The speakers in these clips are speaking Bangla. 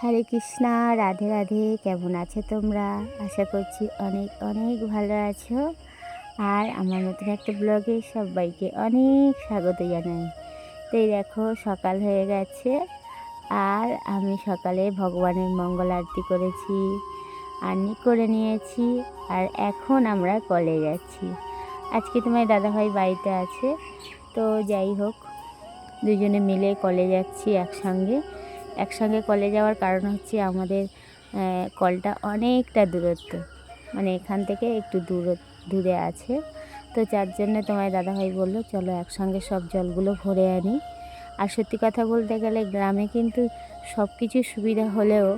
হরে কৃষ্ণা, রাধে রাধে। কেমন আছো তোমরা? আশা করছি অনেক অনেক ভালো আছো। আর আমার নতুন একটা ব্লগে সবাইকে অনেক স্বাগত জানাই। তো এই দেখো, সকাল হয়ে গেছে। আর আমি সকালে ভগবানের মঙ্গল আরতি করেছি আরনি করে নিয়েছি, আর এখন আমরা কলে যাচ্ছি। আজকে তোমার দাদাভাই বাড়িতে আছে। তো যাই হোক, দুজনে মিলে কলে যাচ্ছি একসঙ্গে। একসঙ্গে কলে যাওয়ার কারণ হচ্ছে আমাদের কলটা অনেকটা দূরত্ব। মানে এখান থেকে একটু দূর, দূরে আছে। তো যার জন্য তোমার দাদাভাই বলল, চলো একসঙ্গে সব জলগুলো ভরে আনি। আর সত্যি কথা বলতে গেলে গ্রামে কিন্তু সব কিছু সুবিধা হলেও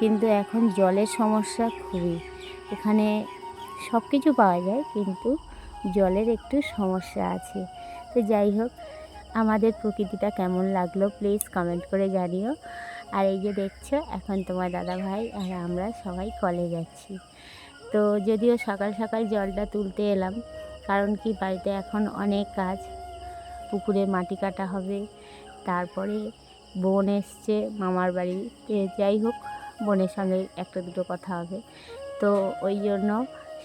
কিন্তু এখন জলের সমস্যা খুবই। এখানে সব কিছু পাওয়া যায়, কিন্তু জলের একটু সমস্যা আছে। তো যাই হোক আমাদের প্রকৃতিটা কেমন লাগল প্লিজ কমেন্ট করে জানিও। আর এই যে দেখছ, এখন তোমার দাদা ভাই আর আমরা সবাই কলে যাচ্ছি। তো যদিও সকাল সকাল জলটা তুলতে এলাম, কারণ কি বাড়িতে এখন অনেক কাজ। পুকুরে মাটি কাটা হবে, তারপরে বোন এসছে, মামার বাড়িতে যাই হোক, বোনের সঙ্গে একটা দুটো কথা হবে। তো ওই জন্য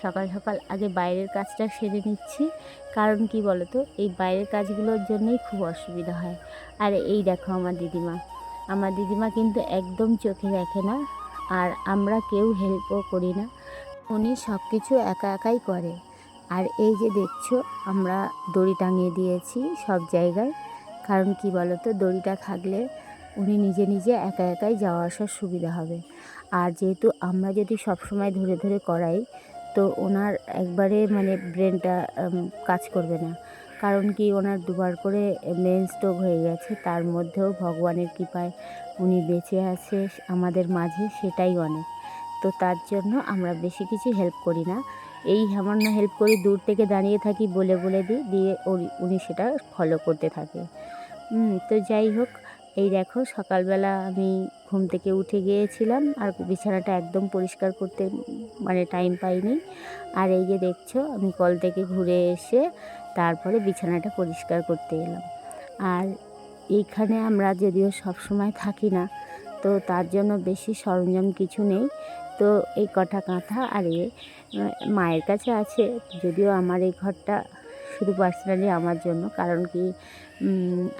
সকাল সকাল আগে বাইরের কাজটা সেরে নিচ্ছি। কারণ কি বলো তো এই বাইরের কাজগুলোর জন্যই খুব অসুবিধা হয়। আর এই দেখো আমার দিদিমা। আমার দিদিমা কিন্তু একদম চোখে দেখে না, আর আমরা কেউ হেল্পও করি না। উনি সব কিছু একা একাই করে। আর এই যে দেখছ, আমরা দড়ি টাঙিয়ে দিয়েছি সব জায়গায়। কারণ কি বলো তো দড়িটা থাকলে উনি নিজে নিজে একা একাই যাওয়া আসার সুবিধা হবে। আর যেহেতু আমরা যদি সব সময় ধরে ধরে করাই তো ওনার একবারে মানে ব্রেনটা কাজ করবে না। কারণ কি, ওনার দুবার করে ব্রেন স্ট্রোক হয়ে গেছে, তার মধ্যেও ভগবানের কৃপায় উনি বেঁচে আছে, আমাদের মাঝে সেটাই অনেক। তো তার জন্য আমরা বেশি কিছু হেল্প করি না। এই সামান্য হেল্প করি, দূর থেকে দাঁড়িয়ে থাকি বলে বলে দিই, দিয়ে উনি সেটা ফলো করতে থাকে। তো যাই হোক এই দেখো, সকালবেলা আমি ঘুম থেকে উঠে গিয়েছিলাম আর বিছানাটা একদম পরিষ্কার করতে মানে টাইম পাইনি। আর এই যে দেখছ, আমি কল থেকে ঘুরে এসে তারপরে বিছানাটা পরিষ্কার করতে এলাম। আর এইখানে আমরা যদিও সব সময় থাকি না, তো তার জন্য বেশি সরঞ্জাম কিছু নেই। তো এই কটা কাঁথা আর এ মায়ের কাছে আছে, যদিও আমার এই ঘরটা শুধু পার্সোনালি আমার জন্য, কারণ কি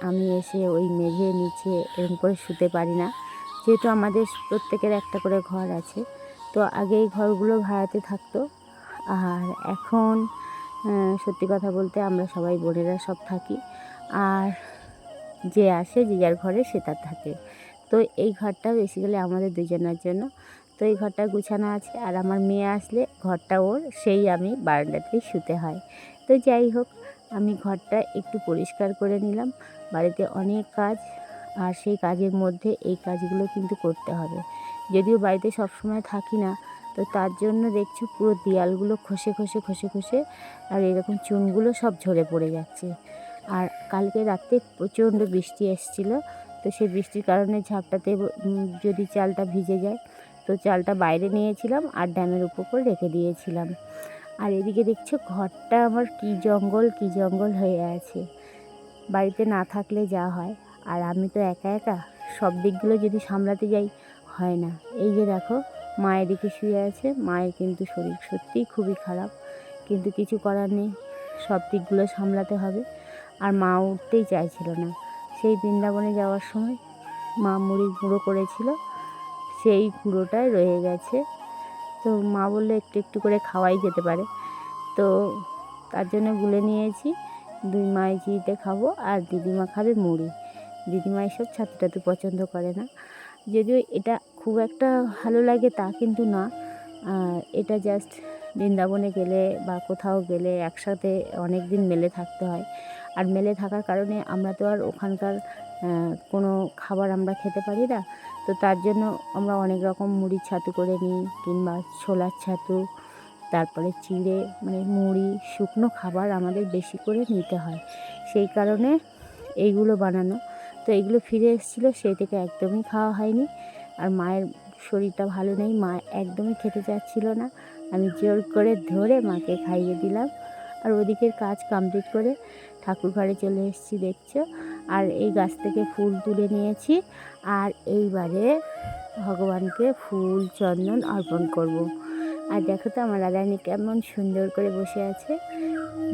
আমি এসে ওই মেঝে নিচে এরকম করে শুতে পারি না। যেহেতু আমাদের প্রত্যেকের একটা করে ঘর আছে, তো আগে এই ঘরগুলো ভাড়াতে থাকতো। আর এখন সত্যি কথা বলতে আমরা সবাই বোনেরা সব থাকি। আর যে আসে, যে যার ঘরে, সে তার থাকে তো এই ঘরটা বেসিক্যালি আমাদের দুজনের জন্য। তো এই ঘরটা গুছানো আছে, আর আমার মেয়ে আসলে ঘরটা ওর, সেই আমি বারান্দাতেই শুতে হয়। তো যাই হোক, আমি ঘরটা একটু পরিষ্কার করে নিলাম। বাড়িতে অনেক কাজ, আর সেই কাজের মধ্যে এই কাজগুলো কিন্তু করতে হবে। যদিও বাড়িতে সব সময় থাকি না, তো তার জন্য দেখছ পুরো দেয়ালগুলো খসে খসে খসে খসে, আর এরকম চুনগুলো সব ঝরে পড়ে যাচ্ছে। আর কালকে রাতে প্রচণ্ড বৃষ্টি এসেছিল, তো সেই বৃষ্টির কারণে ঝাপটাতে যদি চালটা ভিজে যায়, তো চালটা বাইরে নিয়েছিলাম আর ড্যামের উপর রেখে দিয়েছিলাম। আর এদিকে দেখছ ঘরটা আমার কি জঙ্গল কি জঙ্গল হয়ে আছে। বাড়িতে না থাকলে যা হয়। আর আমি তো একা একা সব দিকগুলো যদি সামলাতে যাই, হয় না। এই যে দেখো, মা এদিকে শুয়ে আছে। মায়ের কিন্তু শরীর সত্যিই খুবই খারাপ। কিন্তু কিছু করার নেই, সব দিকগুলো সামলাতে হবে। আর মা উঠতেই চাইছিল না। সেই বৃন্দাবনে যাওয়ার সময় মা মুড়ি গুঁড়ো করেছিল। সেই গুঁড়োটাই রয়ে গেছে। তো মা বলল একটু একটু করে খাওয়াই যেতে পারে। তো তার জন্য গুলে নিয়েছি। দুই মাই চিড়িতে খাব আর দিদিমা খাবে মুড়ি। দিদিমা এসব ছাতু টাতু পছন্দ করে না। যদিও এটা খুব একটা ভালো লাগে তা কিন্তু না। এটা জাস্ট বৃন্দাবনে গেলে বা কোথাও গেলে একসাথে অনেক দিন মেলে থাকতে হয়। আর মেলে থাকার কারণে আমরা তো আর ওখানকার কোনো খাবার আমরা খেতে পারি না। তো তার জন্য আমরা অনেক রকম মুড়ির ছাতু করে নিই কিংবা ছোলার ছাতু, তারপরে চিড়ে মানে মুড়ি, শুকনো খাবার আমাদের বেশি করে নিতে হয়। সেই কারণে এইগুলো বানানো। তো এইগুলো ফিরে এসেছিল, সেই থেকে একদমই খাওয়া হয়নি। আর মায়ের শরীরটা ভালো নেই, মা একদমই খেতে চাচ্ছিল না। আমি জোর করে ধরে মাকে খাইয়ে দিলাম। আর ওদিকের কাজ কমপ্লিট করে ঠাকুর ঘরে চলে এসেছি, দেখছ? আর এই গাছ থেকে ফুল তুলে নিয়েছি। আর এইবারে ভগবানকে ফুল, চন্দন অর্পণ করব। আর দেখো তো, আমার রাধারানী কেমন সুন্দর করে বসে আছে।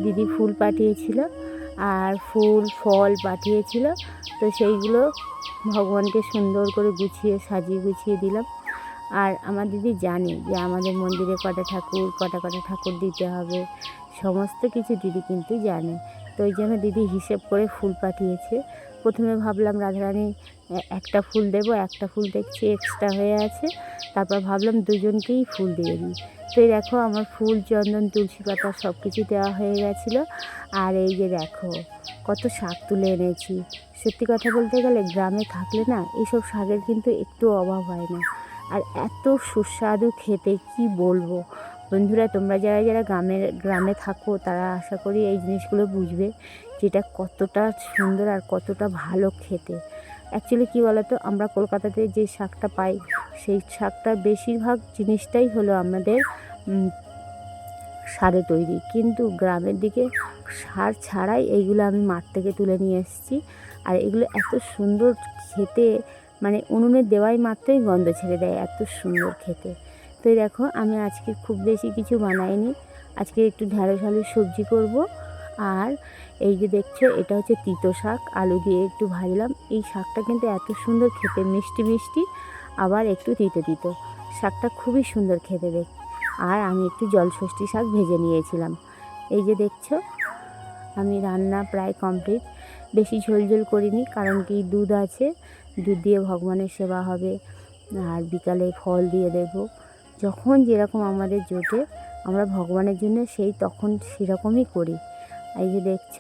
দিদি ফুল পাঠিয়েছিল আর ফুল, ফল পাঠিয়েছিল। তো সেইগুলো ভগবানকে সুন্দর করে গুছিয়ে, সাজিয়ে গুছিয়ে দিলাম। আর আমার দিদি জানে যে আমাদের মন্দিরে কটা ঠাকুর, কটা কটা ঠাকুর দিতে হবে। সমস্ত কিছু দিদি কিন্তু জানে। তো ওই জন্য দিদি হিসেব করে ফুল পাঠিয়েছে। প্রথমে ভাবলাম, রাধারানী একটা ফুল দেবো, একটা ফুল দেখছি এক্সট্রা হয়ে আছে। তারপর ভাবলাম, দুজনকেই ফুল দিয়ে দিই। তো এই দেখো, আমার ফুল, চন্দন, তুলসী পাতা সব কিছু দেওয়া হয়ে গেছিল। আর এই যে দেখো, কত শাক তুলে এনেছি। সত্যি কথা বলতে গেলে, গ্রামে থাকলে না এইসব শাকের কিন্তু একটু অভাব হয় না। আর এত সুস্বাদু খেতে, কি বলব? বন্ধুরা, তোমরা যারা যারা গ্রামের, গ্রামে থাকো, তারা আশা করি এই জিনিসগুলো বুঝবে যেটা কতটা সুন্দর আর কতটা ভালো খেতে। অ্যাকচুয়ালি কী বলতো, আমরা কলকাতাতে যে শাকটা পাই, সেই শাকটা বেশিরভাগ জিনিসটাই হলো আমাদের সারে তৈরি। কিন্তু গ্রামের দিকে সার ছাড়াই এইগুলো আমি মাঠ থেকে তুলে নিয়ে এসেছি। আর এগুলো এত সুন্দর খেতে মানে উনুনে দেওয়াই মাত্রই গন্ধ ছেড়ে দেয়, এত সুন্দর খেতে। তো দেখো, আমি আজকে খুব বেশি কিছু বানাইনি। আজকে একটু ঢ্যাঁড়স আলুর সবজি করব। আর এই যে দেখছ, এটা হচ্ছে তিতো শাক। আলু দিয়ে একটু ভাজলাম। এই শাকটা কিন্তু এত সুন্দর খেতে, মিষ্টি মিষ্টি, আবার একটু তিতো তিতো। শাকটা খুবই সুন্দর খেতে দেখ। আর আমি একটু জলষষ্ঠী শাক ভেজে নিয়েছিলাম। এই যে দেখছ, আমি রান্না প্রায় কমপ্লিট। বেশি ঝোল ঝোল করিনি, কারণ কি দুধ আছে। দুধ দিয়ে ভগবানের সেবা হবে। আর বিকালে ফল দিয়ে দেব। যখন যেরকম আমাদের জোটে আমরা ভগবানের জন্য সেই তখন সেরকমই করি। এই যে দেখছ,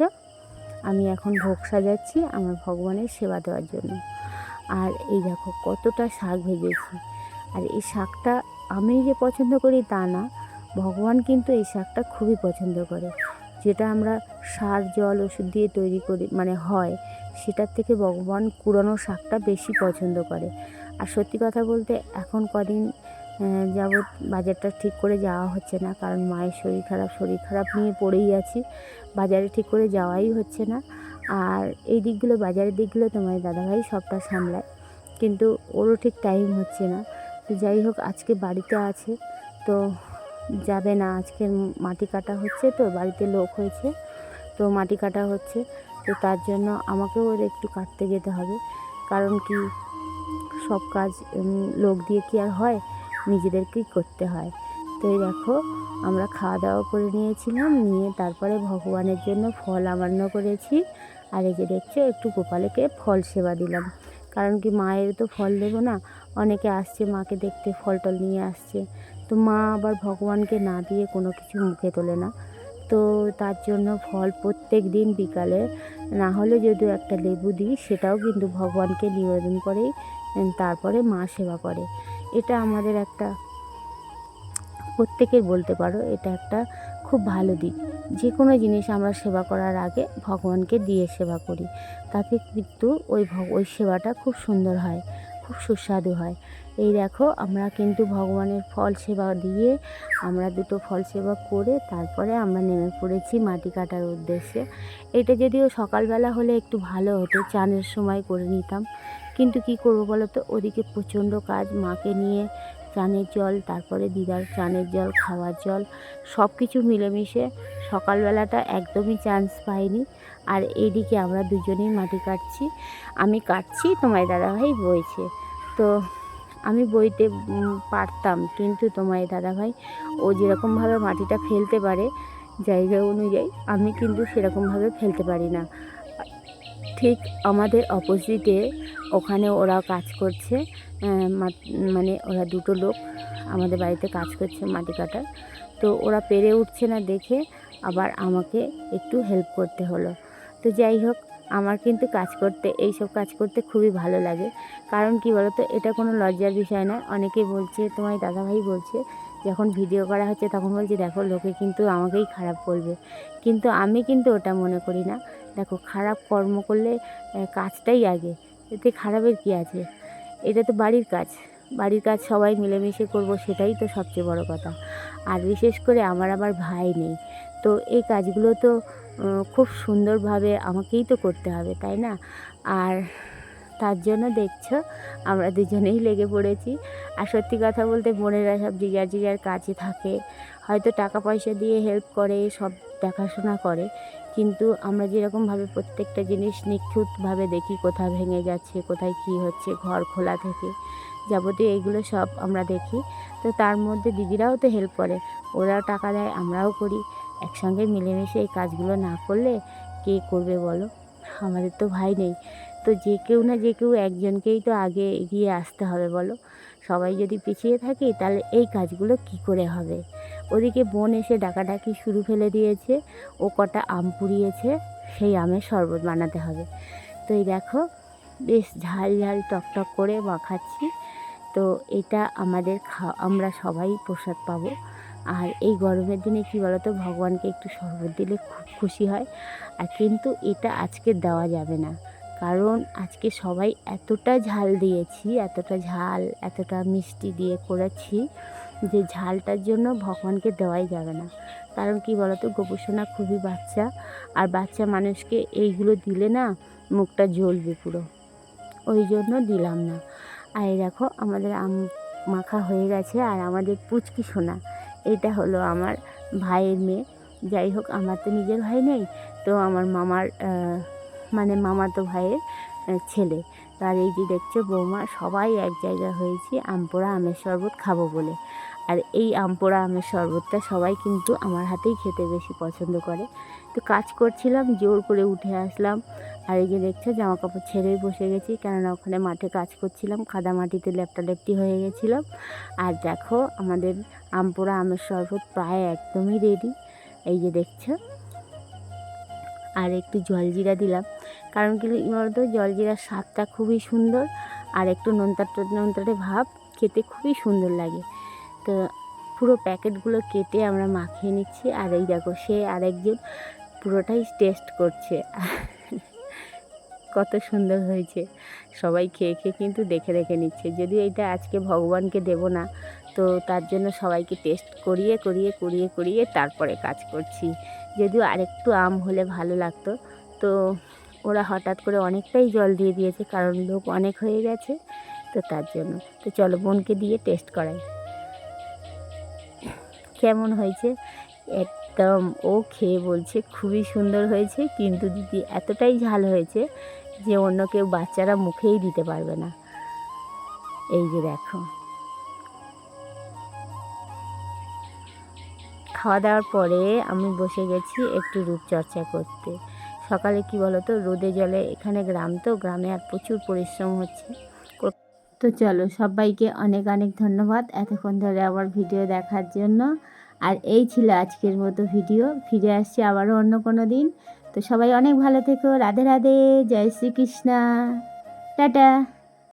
আমি এখন ভোগ সাজাচ্ছি আমার ভগবানের সেবা দেওয়ার জন্য। আর এই দেখো কতটা শাক ভেজেছি। আর এই শাকটা আমি যে পছন্দ করি তা না, ভগবান কিন্তু এই শাকটা খুবই পছন্দ করে। যেটা আমরা সার, জল, ওষুধ দিয়ে তৈরি করি মানে হয়, সেটার থেকে ভগবান কুড়ানো শাকটা বেশি পছন্দ করে। আর সত্যি কথা বলতে এখন কদিন যাবৎ বাজারটা ঠিক করে যাওয়া হচ্ছে না, কারণ মায়ের শরীর খারাপ শরীর খারাপ নিয়ে পড়েই আছি। বাজারে ঠিক করে যাওয়াই হচ্ছে না। আর এই দিকগুলো, বাজারের দিকগুলো তোমার দাদাভাই সবটা সামলায়। কিন্তু ওরও ঠিক টাইম হচ্ছে না। তো যাই হোক, আজকে বাড়িতে আছে। তো যাবে না, আজকে মাটি কাটা হচ্ছে তো, বাড়িতে লোক হয়েছে। তো মাটি কাটা হচ্ছে। তো তার জন্য আমাকেও একটু কাটতে যেতে হবে। কারণ কি, সব কাজ লোক দিয়ে কি আর হয়? নিজেদেরকেই করতে হয়। তো দেখো, আমরা খাওয়া দাওয়া করে নিয়েছিলাম, নিয়ে তারপরে ভগবানের জন্য ফল আমান্য করেছি। আর এই যে দেখছ, একটু গোপালকে ফল সেবা দিলাম। কারণ কি মায়ের তো ফল দেবো না, অনেকে আসছে মাকে দেখতে ফল টল নিয়ে আসছে। তো মা আবার ভগবানকে না দিয়ে কোনো কিছু মুখে তোলে না। তো তার জন্য ফল প্রত্যেক দিন বিকালে, না হলে যদিও একটা লেবু দিই, সেটাও কিন্তু ভগবানকে নিবেদন করেই তারপরে মা সেবা করে। এটা আমাদের একটা প্রত্যেকের বলতে পারো এটা একটা খুব ভালো দিক। যে কোনো জিনিস আমরা সেবা করার আগে ভগবানকে দিয়ে সেবা করি, তাতে কিন্তু ওই ওই সেবাটা খুব সুন্দর হয়, খুব সুস্বাদু হয়। এই দেখো, আমরা কিন্তু ভগবানের ফল সেবা দিয়ে আমরা দুটো ফল সেবা করে তারপরে আমরা নেমে পড়েছি মাটি কাটার উদ্দেশ্যে। এটা যদিও সকালবেলা হলে একটু ভালো হতো, চানের সময় করে নিতাম কিন্তু কি করব বলো তো? ওদিকে প্রচণ্ড কাজ, মাকে নিয়ে চানের জল, তারপরে দিদার চানের জল, খাওয়ার জল সব কিছু মিলেমিশে সকালবেলাটা একদমই চান্স পাইনি। আর এইদিকে আমরা দুজনেই মাটি কাটছি। আমি কাটছি, তোমার দাদাভাই বইছে। তো আমি বইতে পারতাম, কিন্তু তোমার দাদাভাই, ও যেরকমভাবে মাটিটা ফেলতে পারে জায়গা অনুযায়ী, আমি কিন্তু সেরকমভাবে ফেলতে পারি না। ঠিক আমাদের অপোজিটে ওখানে ওরা কাজ করছে মানে ওরা দুটো লোক আমাদের বাড়িতে কাজ করছে মাটি কাটার। তো ওরা পেরে উঠছে না দেখে আবার আমাকে একটু হেল্প করতে হলো। তো যাই হোক, আমার কিন্তু কাজ করতে এই সব কাজ করতে খুবই ভালো লাগে। কারণ কি বলতো, এটা কোনো লজ্জার বিষয় নয়। অনেকেই বলছে, তোমার দাদাভাই বলছে, যখন ভিডিও করা হচ্ছে তখন বলছে, দেখো, লোকে কিন্তু আমাকেই খারাপ বলবে। কিন্তু আমি কিন্তু ওটা মনে করি না। দেখো, খারাপ কর্ম করলে কাজটাই আগে। এতে খারাপের কী আছে? এটা তো বাড়ির কাজ। বাড়ির কাজ সবাই মিলেমিশে করব, সেটাই তো সবচেয়ে বড় কথা। আর বিশেষ করে আমার আবার ভাই নেই। তো এই কাজগুলো তো খুব সুন্দরভাবে আমাকেই তো করতে হবে, তাই না? আর তার জন্য দেখছ, আমরা দুজনেই লেগে পড়েছি। আর সত্যি কথা বলতে, বোনেরা সব জিগার জিগার কাজে থাকে। হয়তো টাকা পয়সা দিয়ে হেল্প করে, সব দেখাশোনা করে। কিন্তু আমরা যেরকমভাবে প্রত্যেকটা জিনিস নিখুঁতভাবে দেখি, কোথায় ভেঙে যাচ্ছে কোথায় কী হচ্ছে, ঘর খোলা থেকে যাবতীয় এইগুলো সব আমরা দেখি। তো তার মধ্যে দিদিরাও তো হেল্প করে, ওরাও টাকা দেয়, আমরাও করি। একসঙ্গে মিলেমিশে এই কাজগুলো না করলে কে করবে বলো? আমাদের তো ভাই নেই। তো যে কেউ না যে কেউ একজনকেই তো আগে এগিয়ে আসতে হবে বলো? সবাই যদি পিছিয়ে থাকি তাহলে এই কাজগুলো কি করে হবে? ওদিকে বোন এসে ডাকাডাকি শুরু ফেলে দিয়েছে। ও কটা আম পুড়িয়েছে, সেই আমের শরবত বানাতে হবে। তো এই দেখো, বেশ ঝাল ঝাল টকটক করে মাখাচ্ছি। তো এটা আমাদের খা আমরা সবাই প্রসাদ পাবো। আর এই গরমের দিনে কী বলতো, ভগবানকে একটু শরবত দিলে খুব খুশি হয়। আর কিন্তু এটা আজকে দেওয়া যাবে না। কারণ আজকে সবাই এতটা ঝাল দিয়েছি, এতটা ঝাল, এতটা মিষ্টি দিয়ে করেছি। যে ঝালটার জন্য ভগবানকে দেওয়াই যাবে না। কারণ কি বলতো, গোপুসোনা খুবই বাচ্চা, আর বাচ্চা মানুষকে এইগুলো দিলে না মুখটা জ্বলবে পুরো। ওই জন্য দিলাম না। আর দেখো, আমাদের আম মাখা হয়ে গেছে, আর আমাদের পুচকি সোনা, এটা হলো আমার ভাইয়ের মেয়ে। যাই হোক, আমার তো নিজের ভাই নেই, তো আমার মামার মানে মামাতো ভাইয়ের ছেলে। তার এই যে দেখছ বৌমা, সবাই এক জায়গায় হয়েছি আমপোড়া আমের শরবত খাব বলে। আর এই আমপোড়া আমের শরবতটা সবাই কিন্তু আমার হাতেই খেতে বেশি পছন্দ করে। তো কাজ করছিলাম, জোর করে উঠে আসলাম। আর এই যে দেখছ জামা কাপড় ছেড়েই বসে গেছি। কেননা ওখানে মাঠে কাজ করছিলাম কাদা মাটিতে লেপটা লেপটি হয়ে গেছিলাম আর দেখো, আমাদের আমপোড়া আমের শরবত প্রায় একদমই রেডি এই যে দেখছ, আর একটু জলজিরা দিলাম। কারণ কি বলতো জলজিরার স্বাদটা খুবই সুন্দর। আর একটু নোনতাটে নোনতাটে ভাব, খেতে খুবই সুন্দর লাগে। তো পুরো প্যাকেটগুলো কেটে আমরা মাখিয়ে নিচ্ছি। আর এই দেখো, সে আরেকজন পুরোটাই টেস্ট করছে। কত সুন্দর হয়েছে। সবাই খেয়ে খেয়ে কিন্তু দেখে দেখে নিচ্ছে। যদিও এটা আজকে ভগবানকে দেব না, তো তার জন্য সবাইকে টেস্ট করিয়ে করিয়ে করিয়ে করিয়ে তারপরে কাজ করছি। যদিও আরেকটু আম হলে ভালো লাগতো। তো ওরা হঠাৎ করে অনেকটাই জল দিয়ে দিয়েছে, কারণ লোক অনেক হয়ে গেছে, তো তার জন্য। তো চলো বোনকে দিয়ে টেস্ট করাই। কেমন হয়েছে? একদম, ও খেয়ে বলছে, খুবই সুন্দর হয়েছে, কিন্তু দিদি, এতটাই ঝাল হয়েছে যে অন্য কেউ বাচ্চারা মুখেই দিতে পারবে না। এই যে দেখো। খাওয়া দাওয়ার পরে আমি বসে গেছি একটু রূপচর্চা করতে। সকালে কি বলতো, রোদে জলে, এখানে গ্রাম তো, গ্রামে আর প্রচুর পরিশ্রম হচ্ছে। তো চলো, সবাইকে অনেক অনেক ধন্যবাদ এতক্ষণ ধরে আমার ভিডিও দেখার জন্য। আর এই ছিল আজকের মতো ভিডিও। ফিরে আসছি আবারও অন্য কোনো দিন। তো সবাই অনেক ভালো থেকো। রাধে রাধে। জয় শ্রীকৃষ্ণা। টাটা।